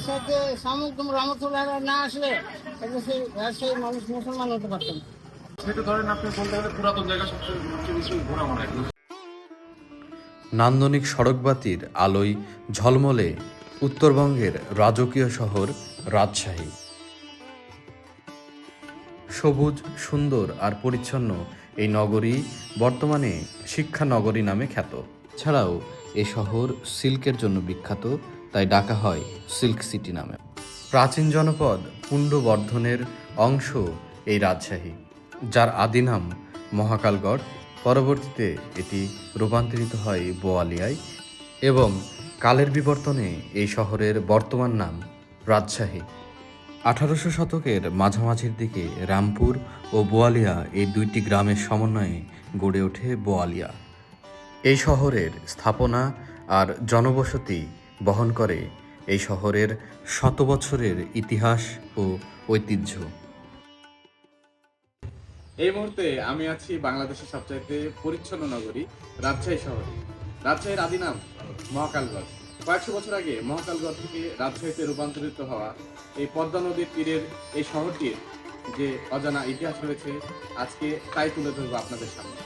রাজশাহীতে সামুদ্রম রহমতুল্লাহ না আসলে রাজশাহীর মানুষ মুসলমান হতে পারতেন সেটা ধরেন আপনি বলতে গেলে পুরাতন জায়গা সবচেয়ে সবচেয়ে বেশি ঘোরা মনে নান্দনিক সড়কবাতির আলোয় ঝলমলে উত্তরবঙ্গের রাজকীয় শহর রাজশাহী। সবুজ সুন্দর আর পরিচ্ছন্ন এই নগরী বর্তমানে শিক্ষা নগরী নামে খ্যাত। ছাড়াও এ শহর সিল্কের জন্য বিখ্যাত তাই ডাকা হয় সিল্ক সিটি নামে। প্রাচীন জনপদ পুণ্ডবর্ধনের অংশ এই রাজশাহী, যার আদি নাম মহাকালগড়। পরবর্তীতে এটি রূপান্তরিত হয় বোয়ালিয়ায় এবং কালের বিবর্তনে এই শহরের বর্তমান নাম রাজশাহী। আঠারোশো শতকের মাঝামাঝির দিকে রামপুর ও বোয়ালিয়া এই দুইটি গ্রামের সমন্বয়ে গড়ে ওঠে বোয়ালিয়া। এই শহরের স্থাপনা আর জনবসতি বহন করে এই শহরের শত বছরের ইতিহাস ও ঐতিহ্য। এই মুহূর্তে আমি আছি বাংলাদেশের সবচাইতে পরিচ্ছন্ন নগরী রাজশাহী শহরে। রাজশাহীর আদি নাম মহাকালগড়। কয়েকশো বছর আগে মহাকালগড় থেকে রাজশাহীতে রূপান্তরিত হওয়া এই পদ্মা নদীর তীরের এই শহরটির যে অজানা ইতিহাস রয়েছে আজকে তাই তুলে ধরবো আপনাদের সামনে।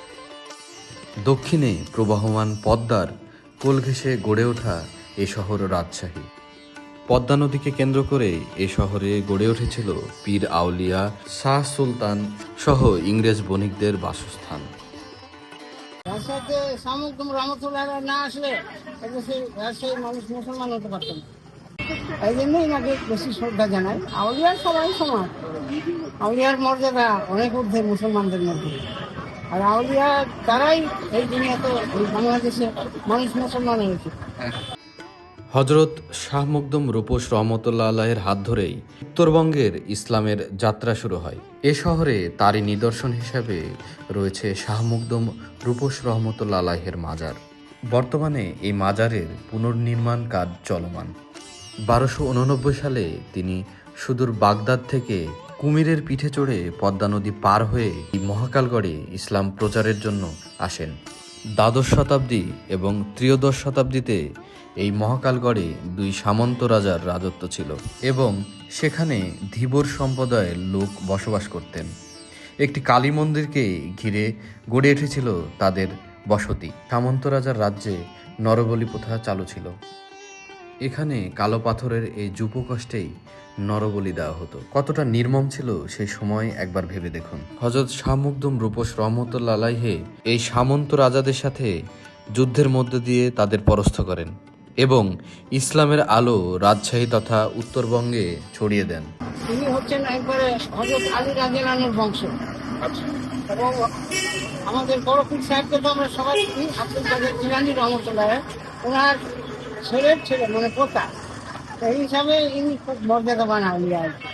দক্ষিণে প্রবাহমান পদ্মার কোল ঘেঁষে গড়ে ওঠা এ শহর রাজশাহী। পদ্মা নদীকে কেন্দ্র করে এ শহরে গড়ে উঠেছিল পীর আউলিয়া শাহ সুলতান সহ ইংরেজ বণিকদের বাসস্থান। রাজশাহীতে সামুদ্রম রহমতুল্লাহ না আসলে মানুষ মুসলমান হতে পারতেন। এই জন্যই নাকি বেশি শ্রদ্ধা জানাই আউলিয়ার সবাই সমান। আউলিয়ার মর্যাদা অনেক ঊর্ধ্বে মুসলমানদের মধ্যে। আর আউলিয়া তারাই এই দুনিয়াতে এই বাংলাদেশে মানুষ মুসলমান হয়েছে। হজরত শাহ মুকদম রূপোশ রহমতুল্লাহ আল্লাহের হাত ধরেই উত্তরবঙ্গের ইসলামের যাত্রা শুরু হয়। এ শহরে তারই নিদর্শন হিসাবে রয়েছে শাহ মুকদম রূপোশ রহমতুল্লাহ আলাহের মাজার। বর্তমানে এই মাজারের পুনর্নির্মাণ কাজ চলমান। বারোশো উননব্বই সালে তিনি সুদূর বাগদাদ থেকে কুমিরের পিঠে চড়ে পদ্মা নদী পার হয়ে এই মহাকালগড়ে ইসলাম প্রচারের জন্য আসেন। দ্বাদশ শতাব্দী এবং ত্রয়োদশ শতাব্দীতে এই মহাকালগড়ে দুই সামন্ত রাজার রাজত্ব ছিল এবং সেখানে ধীবর সম্প্রদায়ের লোক বসবাস করতেন। একটি কালী মন্দিরকে ঘিরে গড়ে উঠেছিল তাদের বসতি। সামন্ত রাজার রাজ্যে নরবলি প্রথা চালু ছিল। এখানে কালো পাথরের এই যুপকষ্টেই নরবলি দেওয়া হতো। কতটা নির্মম ছিল সেই সময় একবার ভেবে দেখুন। হজরত শাহ মুকদুম রূপস রহমতুল্লা আলাইহে এই সামন্ত রাজাদের সাথে যুদ্ধের মধ্য দিয়ে তাদের পরাস্ত করেন এবং ইসলামের আলো রাজশাহী তথা উত্তরবঙ্গে ছড়িয়ে দেন। তিনি হচ্ছেন একবারে হজরত আলী রাজেলানোর বংশ। এবং আমাদের বড় সাহেবকে তো আমরা সবাই আব্দুল কাদের জিলানি রহমতুল্লাহ। ওনার ছেলের ছেলে মানে পোতা। এই হিসাবে আর কি।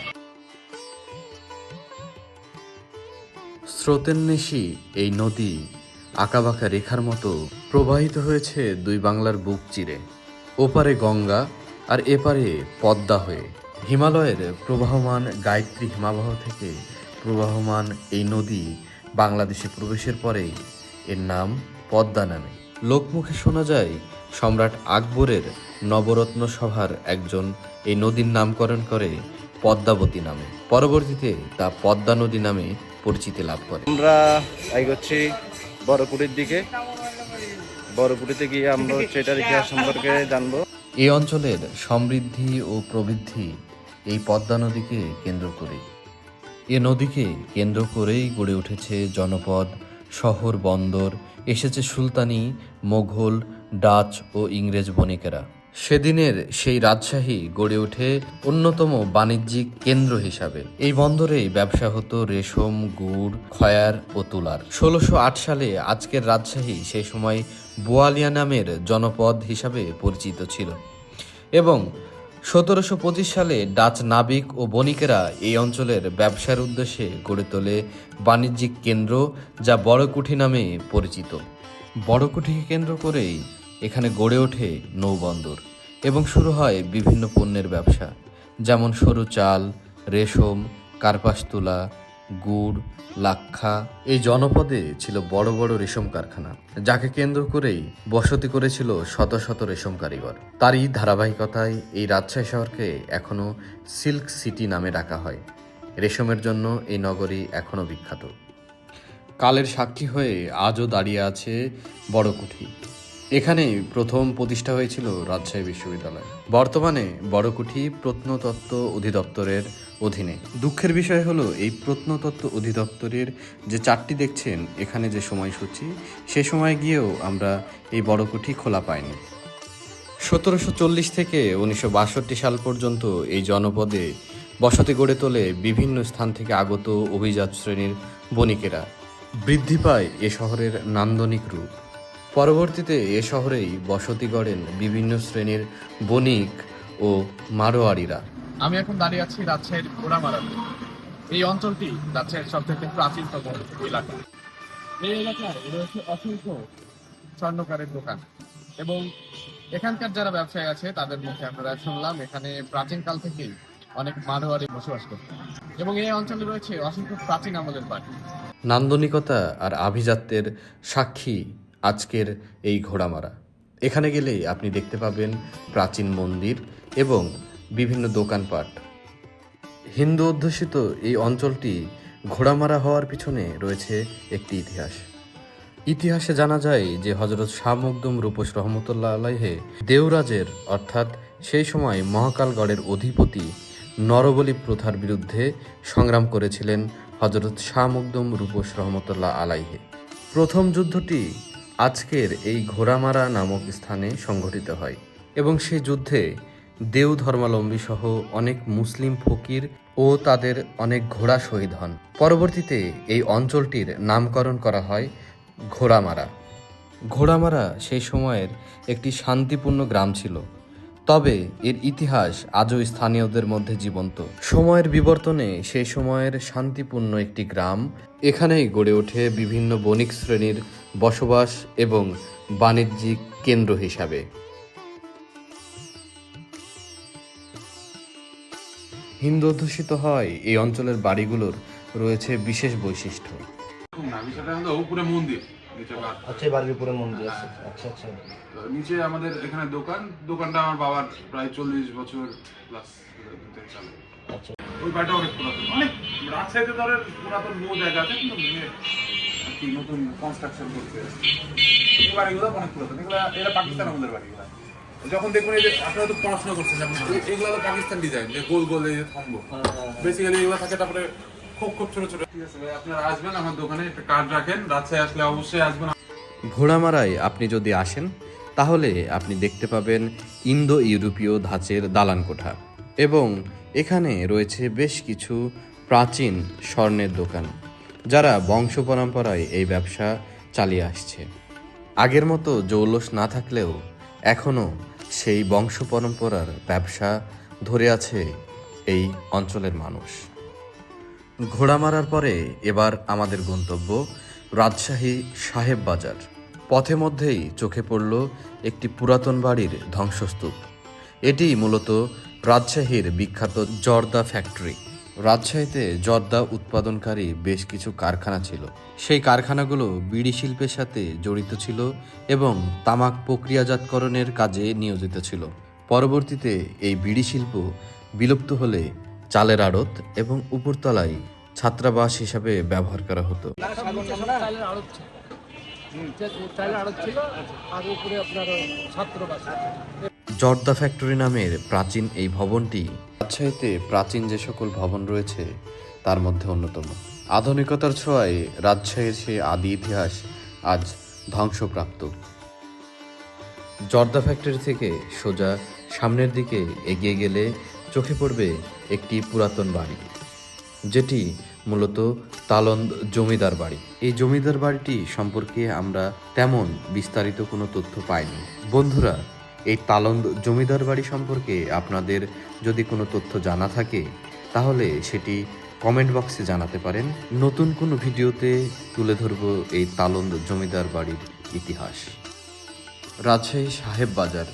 স্রোতেন্বেষী এই নদী আঁকাবাঁকা রেখার মতো প্রবাহিত হয়েছে দুই বাংলার বুক চিরে। ওপারে গঙ্গা আর এপারে পদ্মা হয়ে। হিমালয়ের প্রবাহমান গায়ত্রী হিমাবহ থেকে প্রবাহমান এই নদী বাংলাদেশে প্রবেশের পরেই এর নাম পদ্মা নামে। লোকমুখে শোনা যায় সম্রাট আকবরের নবরত্ন সভার একজন এই নদীর নামকরণ করে পদ্মাবতী নামে। পরবর্তীতে তা পদ্মা নদী নামে পরিচিতি লাভ করে। আমরা এগোচ্ছি বড়পুরির দিকে। বড়পুরিতে গিয়ে আমরা এটার ইতিহাস সম্পর্কে জানব। এই অঞ্চলের সমৃদ্ধি ও প্রবৃদ্ধি এই পদ্মা নদীকে কেন্দ্র করে। এ নদীকে কেন্দ্র করেই গড়ে উঠেছে জনপদ শহর বন্দর এসেছে সুলতানি মোঘল ডাচ ও ইংরেজ বণিকেরা। সেদিনের সেই রাজশাহী গড়ে ওঠে অন্যতম বাণিজ্যিক কেন্দ্র হিসাবে। এই বন্দরেই ব্যবসা হতো রেশম, গুড়, খয়ার ও তুলার। ষোলোশো সালে আজকের রাজশাহী সেই সময় বোয়ালিয়া নামের জনপদ হিসাবে পরিচিত ছিল এবং সতেরোশো পঁচিশ সালে ডাচ নাবিক ও বণিকেরা এই অঞ্চলের ব্যবসার উদ্দেশ্যে গড়ে তোলে বাণিজ্যিক কেন্দ্র যা বড়কুঠি নামে পরিচিত। বড়কুঠিকে কেন্দ্র করেই এখানে গড়ে ওঠে নৌবন্দর এবং শুরু হয় বিভিন্ন পণ্যের ব্যবসা যেমন সরু চাল রেশম কার্পাস তুলা গুড় লাক্ষা। এই জনপদে ছিল বড় বড় রেশম কারখানা যাকে কেন্দ্র করেই বসতি করেছিল শত শত রেশম কারিগর। তারই ধারাবাহিকতায় এই রাজশাহী শহরকে এখনও সিল্ক সিটি নামে ডাকা হয়। রেশমের জন্য এই নগরী এখনও বিখ্যাত। কালের সাক্ষী হয়ে আজও দাঁড়িয়ে আছে বড়কুঠি এখানেই প্রথম প্রতিষ্ঠা হয়েছিল রাজশাহী বিশ্ববিদ্যালয়। বর্তমানে বড়কুঠি প্রত্নতত্ত্ব অধিদপ্তরের অধীনে। দুঃখের বিষয় হলো, এই প্রত্নতত্ত্ব অধিদপ্তরের যে চারটি দেখছেন, এখানে যে সময়সূচি, সে সময় গিয়েও আমরা এই বড়কুঠি খোলা পাইনি। সতেরোশো চল্লিশ থেকে উনিশশো বাষট্টি সাল পর্যন্ত এই জনপদে বসতি গড়ে তোলে বিভিন্ন স্থান থেকে আগত অভিজাত শ্রেণির বণিকেরা। বৃদ্ধি পায় এ শহরের নান্দনিক রূপ। পরবর্তীতে এ শহরেই বসতি গড়েন বিভিন্ন শ্রেণির বণিক ও মারোয়ারিরা আমি এখন দাঁড়িয়ে আছি রাজশাহীর ঘোড়ামারাতে। এই অঞ্চলটি রাজশাহীর সবথেকে প্রাচীনতম এলাকা। এই এলাকায় রয়েছে অসংখ্য স্বর্ণকারের দোকান এবং এখানকার যারা ব্যবসায়ী আছে তাদের মুখে আমরা শুনলাম এখানে প্রাচীনকাল থেকেই অনেক মারোয়ারি বসবাস করত। এবং এই অঞ্চলে রয়েছে অসংখ্য প্রাচীন আমলের বাড়ি। নান্দনিকতা আর আভিজাত্যের সাক্ষী আজকের এই ঘোড়ামারা। এখানে গেলে আপনি দেখতে পাবেন প্রাচীন মন্দির এবং বিভিন্ন দোকানপাট। হিন্দু অধ্যুষিত এই অঞ্চলটি ঘোড়ামারা হওয়ার পিছনে রয়েছে একটি ইতিহাস। ইতিহাসে জানা যায় যে হজরত শাহ মকদুম রূপস রহমতুল্লাহ আলাইহে দেওরাজের, অর্থাৎ সেই সময় মহাকালগড়ের অধিপতি নরবলি প্রথার বিরুদ্ধে সংগ্রাম করেছিলেন হজরত শাহ মকদুম রূপস রহমতুল্লাহ আলাইহে। প্রথম যুদ্ধটি আজকের এই ঘোড়ামারা নামক স্থানে সংঘটিত হয় এবং সে যুদ্ধে দেও ধর্মাবলম্বী সহ অনেক মুসলিম ফকির ও তাদের অনেক ঘোড়া শহীদ হন। পরবর্তীতে এই অঞ্চলটির নামকরণ করা হয় ঘোড়ামারা। ঘোড়ামারা সেই সময়ের একটি শান্তিপূর্ণ গ্রাম ছিল। তবে এর ইতিহাস আজও স্থানীয়দের মধ্যে জীবন্ত। সময়ের বিবর্তনে সেই সময়ের শান্তিপূর্ণ একটি গ্রাম, এখানেই গড়ে ওঠে বিভিন্ন বণিক শ্রেণির বসবাস এবং বাণিজ্যিক কেন্দ্র হিসাবে। হিন্দু অধ্যুষিত হয় এই অঞ্চলের বাড়িগুলোর, রয়েছে বিশেষ বৈশিষ্ট্য। উপরে মন্দির। আচ্ছা মন্দির আছে। আচ্ছা আচ্ছা। নিচে আমাদের এখানে দোকান। দোকানটা আমার বাবার প্রায় চল্লিশ বছর প্লাস চলে। আচ্ছা। ওই বাড়িটা অনেক পুরাতন। অনেক রাজশাহীতে ধরেন পুরাতন বহু জায়গা আছে কিন্তু আর কি নতুন কনস্ট্রাকশন করতে এই বাড়িগুলো অনেক পুরাতন। এগুলো পাকিস্তান আমাদের বাড়িগুলো। যখন দেখবেন এই যে আপনারা তো পড়াশোনা করছেন এই- এগুলো তো পাকিস্তান ডিজাইন যে গোল গোল এই যে থম্ব। বেসিক্যালি এগুলো থাকে তারপরে অবশ্যই আসবেন। ঘোড়ামারায় আপনি যদি আসেন, তাহলে আপনি দেখতে পাবেন ইন্দো ইউরোপীয় ধাঁচের দালান কোঠা এবং এখানে রয়েছে বেশ কিছু প্রাচীন স্বর্ণের দোকান, যারা বংশ পরম্পরায় এই ব্যবসা চালিয়ে আসছে। আগের মতো জৌলস না থাকলেও এখনও সেই বংশ পরম্পরার ব্যবসা ধরে আছে এই অঞ্চলের মানুষ। ঘোড়া মারার পরে এবার আমাদের গন্তব্য রাজশাহী সাহেব বাজার। পথে মধ্যেই চোখে পড়ল একটি পুরাতন বাড়ির ধ্বংসস্তূপ। এটি মূলত রাজশাহীর বিখ্যাত জর্দা ফ্যাক্টরি। রাজশাহীতে জর্দা উৎপাদনকারী বেশ কিছু কারখানা ছিল। সেই কারখানাগুলো বিড়ি শিল্পের সাথে জড়িত ছিল এবং তামাক প্রক্রিয়াজাতকরণের কাজে নিয়োজিত ছিল। পরবর্তীতে এই বিড়ি শিল্প বিলুপ্ত হলে চালের আড়ত এবং উপরতলায় ছাত্রাবাস হিসাবে ব্যবহার করা হতো। জর্দা ফ্যাক্টরি নামের প্রাচীন এই ভবনটি রাজশাহীতে প্রাচীন যে সকল ভবন রয়েছে তার মধ্যে অন্যতম। আধুনিকতার ছোঁয়ায় রাজশাহীর সেই আদি ইতিহাস আজ ধ্বংসপ্রাপ্ত। জর্দা ফ্যাক্টরি থেকে সোজা সামনের দিকে এগিয়ে গেলে চোখে পড়বে একটি পুরাতন বাড়ি, যেটি মূলত তালন্দ জমিদার বাড়ি। এই জমিদার বাড়িটি সম্পর্কে আমরা তেমন বিস্তারিত কোনো তথ্য পাইনি। বন্ধুরা, এই তালন্দ জমিদার বাড়ি সম্পর্কে আপনাদের যদি কোনো তথ্য জানা থাকে, তাহলে সেটি কমেন্ট বক্সে জানাতে পারেন। নতুন কোনো ভিডিওতে তুলে ধরব এই তালন্দ জমিদার বাড়ির ইতিহাস। রাজশাহী সাহেব বাজার।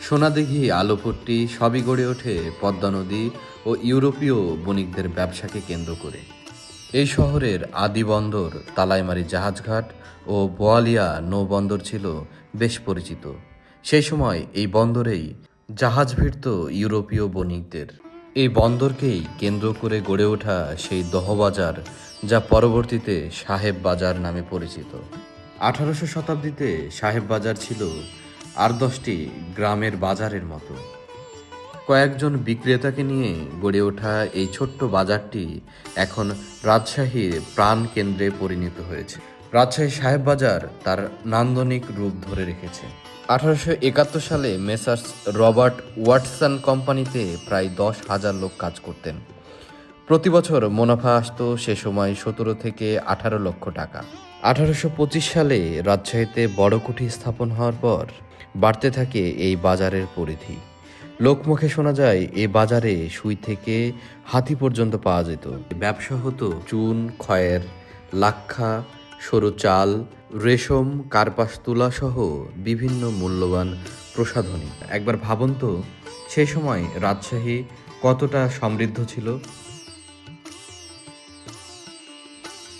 সোনাদিঘি আলোপট্টি সবই গড়ে ওঠে পদ্মা নদী ও ইউরোপীয় বণিকদের ব্যবসাকে কেন্দ্র করে। এই শহরের আদি বন্দর তালাইমারি জাহাজঘাট ও বোয়ালিয়া নৌবন্দর ছিল বেশ পরিচিত। সেই সময় এই বন্দরেই জাহাজ ভিড়ত ইউরোপীয় বণিকদের। এই বন্দরকেই কেন্দ্র করে গড়ে ওঠা সেই দহবাজার যা পরবর্তীতে সাহেব বাজার নামে পরিচিত। আঠারোশো শতাব্দীতে সাহেব বাজার ছিল আর দশটি গ্রামের বাজারের মতো। কয়েকজন বিক্রেতাকে নিয়ে গড়ে ওঠা এই ছোট্ট বাজারটি এখন রাজশাহীর প্রাণ কেন্দ্রে পরিণত হয়েছে। রাজশাহী সাহেব বাজার তার নান্দনিক রূপ ধরে রেখেছে। আঠারোশো একাত্তর সালে মেসার্স রবার্ট ওয়াটসন কোম্পানিতে প্রায় দশ হাজার লোক কাজ করতেন। প্রতি বছর মুনাফা আসতো সে সময় সতেরো থেকে আঠারো লক্ষ টাকা। আঠারোশো পঁচিশ সালে রাজশাহীতে বড় কুঠি স্থাপন হওয়ার পর বাড়তে থাকে এই বাজারের পরিধি। লোকমুখে শোনা যায়, এ বাজারে সুই থেকে হাতি পর্যন্ত পাওয়া যেত। ব্যবসা হতো চুন, খয়ের, লাক্ষা, সরু চাল, রেশম, কার্পাস তুলা সহ বিভিন্ন মূল্যবান প্রসাধনী। একবার ভাবুন তো সেই সময় রাজশাহী কতটা সমৃদ্ধ ছিল।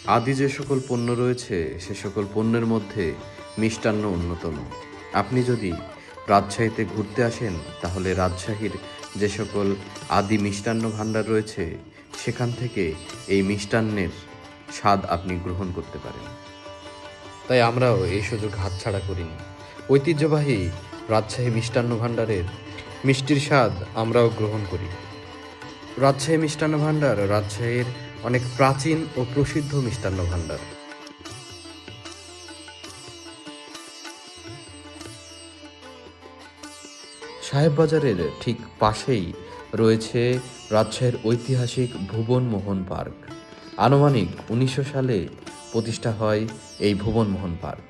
আদি যে সকল পণ্য রয়েছে, সে সকল পণ্যের মধ্যে মিষ্টান্ন অন্যতম। আপনি যদি রাজশাহীতে ঘুরতে আসেন, তাহলে রাজশাহীর যে সকল আদি মিষ্টান্ন ভাণ্ডার রয়েছে, সেখান থেকে এই মিষ্টান্নের স্বাদ আপনি গ্রহণ করতে পারেন। তাই আমরাও এই সুযোগ হাতছাড়া করিনি। ঐতিহ্যবাহী রাজশাহী মিষ্টান্ন ভাণ্ডারের মিষ্টির স্বাদ আমরাও গ্রহণ করি। রাজশাহী মিষ্টান্ন ভাণ্ডার রাজশাহীর অনেক প্রাচীন ও প্রসিদ্ধ মিষ্টান্ন ভাণ্ডার। সাহেব বাজারের ঠিক পাশেই রয়েছে রাজশাহীর ঐতিহাসিক ভুবন মোহন পার্ক। আনুমানিক উনিশশো সালে প্রতিষ্ঠা হয় এই ভুবন মোহন পার্ক।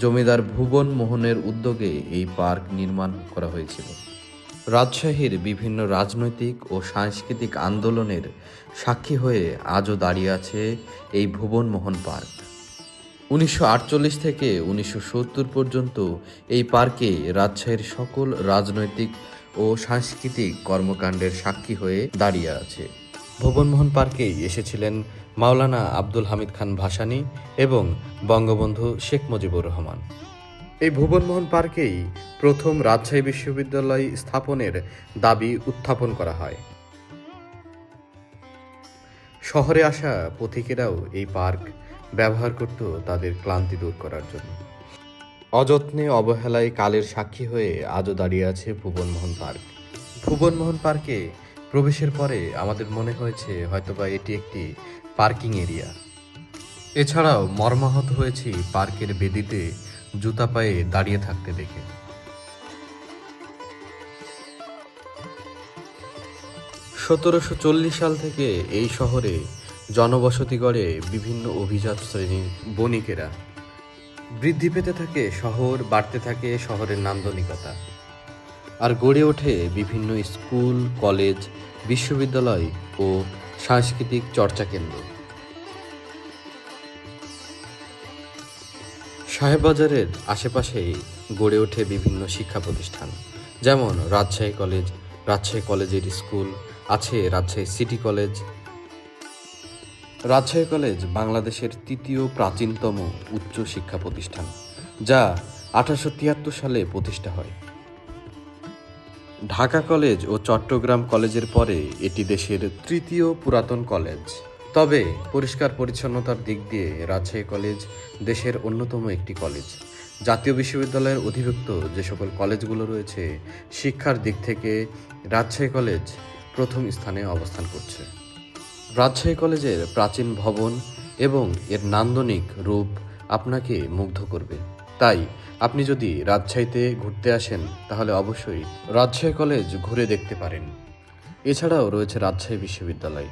জমিদার ভুবন মোহনের উদ্যোগে এই পার্ক নির্মাণ করা হয়েছিল। রাজশাহীর বিভিন্ন রাজনৈতিক ও সাংস্কৃতিক আন্দোলনের সাক্ষী হয়ে আজও দাঁড়িয়ে আছে এই ভুবন মোহন পার্ক। উনিশশো আটচল্লিশ থেকে উনিশশো সত্তর পর্যন্ত এই পার্কে রাজশাহীর সকল রাজনৈতিক ও সাংস্কৃতিক কর্মকাণ্ডের সাক্ষী হয়ে দাঁড়িয়ে আছে। ভুবনমোহন পার্কেই এসেছিলেন মাওলানা আব্দুল হামিদ খান ভাসানী এবং বঙ্গবন্ধু শেখ মুজিবুর রহমান। এই ভুবনমোহন পার্কেই প্রথম রাজশাহী বিশ্ববিদ্যালয় স্থাপনের দাবি উত্থাপন করা হয়। শহরে আসা পথিকেরাও এই পার্ক ব্যবহার করত তাদের ক্লান্তি দূর করার জন্য। অযত্নে অবহেলায় কালের সাক্ষী হয়ে আজও দাঁড়িয়ে আছে ভুবনমোহন পার্ক। ভুবনমোহন পার্কে প্রবেশের পরে আমাদের মনে হয়েছে হয়তোবা এটি একটি পার্কিং এরিয়া। এছাড়াও মর্মাহত হয়েছি পার্কের বেদিতে জুতা পায়ে দাঁড়িয়ে থাকতে দেখে। সতেরোশো চল্লিশ সাল থেকে এই শহরে জনবসতি গড়ে বিভিন্ন অভিজাত শ্রেণির বণিকেরা বৃদ্ধি পেতে থাকে শহর, বাড়তে থাকে শহরের নান্দনিকতা। আর গড়ে ওঠে বিভিন্ন স্কুল, কলেজ, বিশ্ববিদ্যালয় ও সাংস্কৃতিক চর্চা কেন্দ্র। সাহেববাজারের আশেপাশেই গড়ে ওঠে বিভিন্ন শিক্ষা প্রতিষ্ঠান। যেমন রাজশাহী কলেজ, রাজশাহী কলেজের স্কুল, আছে Rajshahi city college Rajshahi college বাংলাদেশের তৃতীয় প্রাচীনতম উচ্চ শিক্ষা প্রতিষ্ঠান, যা আঠারোশো তিয়াত্তর সালে প্রতিষ্ঠা হয়। ঢাকা কলেজ ও চট্টগ্রাম কলেজের পরে এটি দেশের তৃতীয় পুরাতন কলেজ। তবে পরিষ্কার পরিচ্ছন্নতার দিক দিয়ে রাজশাহী কলেজ দেশের অন্যতম একটি কলেজ। জাতীয় বিশ্ববিদ্যালয়ের অধিভুক্ত যে সকল কলেজগুলো রয়েছে, শিক্ষার দিক থেকে রাজশাহী কলেজ প্রথম স্থানে অবস্থান করছে। রাজশাহী কলেজের প্রাচীন ভবন এবং এর নান্দনিক রূপ আপনাকে মুগ্ধ করবে। তাই আপনি যদি রাজশাহীতে ঘুরতে আসেন, তাহলে অবশ্যই রাজশাহী কলেজ ঘুরে দেখতে পারেন। এছাড়াও রয়েছে রাজশাহী বিশ্ববিদ্যালয়।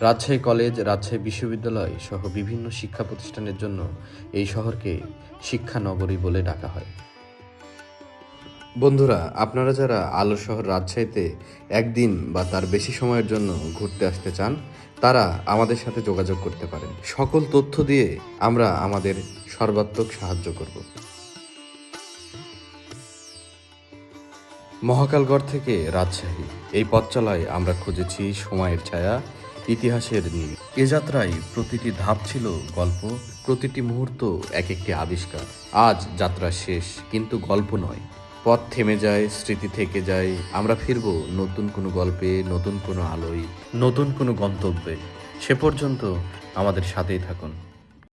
রাজশাহী কলেজ, রাজশাহী বিশ্ববিদ্যালয় সহ বিভিন্ন শিক্ষা প্রতিষ্ঠানের জন্য এই শহরকে শিক্ষানগরী বলে ডাকা হয়। বন্ধুরা, আপনারা যারা আলো শহর রাজশাহীতে একদিন বা তার বেশি সময়ের জন্য ঘুরতে আসতে চান, তারা আমাদের সাথে যোগাযোগ করতে পারেন। সকল তথ্য দিয়ে আমরা আমাদের সর্বাত্মক সাহায্য করব। মহাকালগড় থেকে রাজশাহী, এই পথ চলায় আমরা খুঁজেছি সময়ের ছায়া, ইতিহাসের নীল। এ যাত্রায় প্রতিটি ধাপ ছিল গল্প, প্রতিটি মুহূর্ত এক একটি আবিষ্কার। আজ যাত্রা শেষ, কিন্তু গল্প নয়। পথ থেমে যায়, স্মৃতি থেকে যায়। আমরা ফিরব নতুন কোনো গল্পে, নতুন কোনো আলোয়, নতুন কোনো গন্তব্যে। সে পর্যন্ত আমাদের সাথেই থাকুন।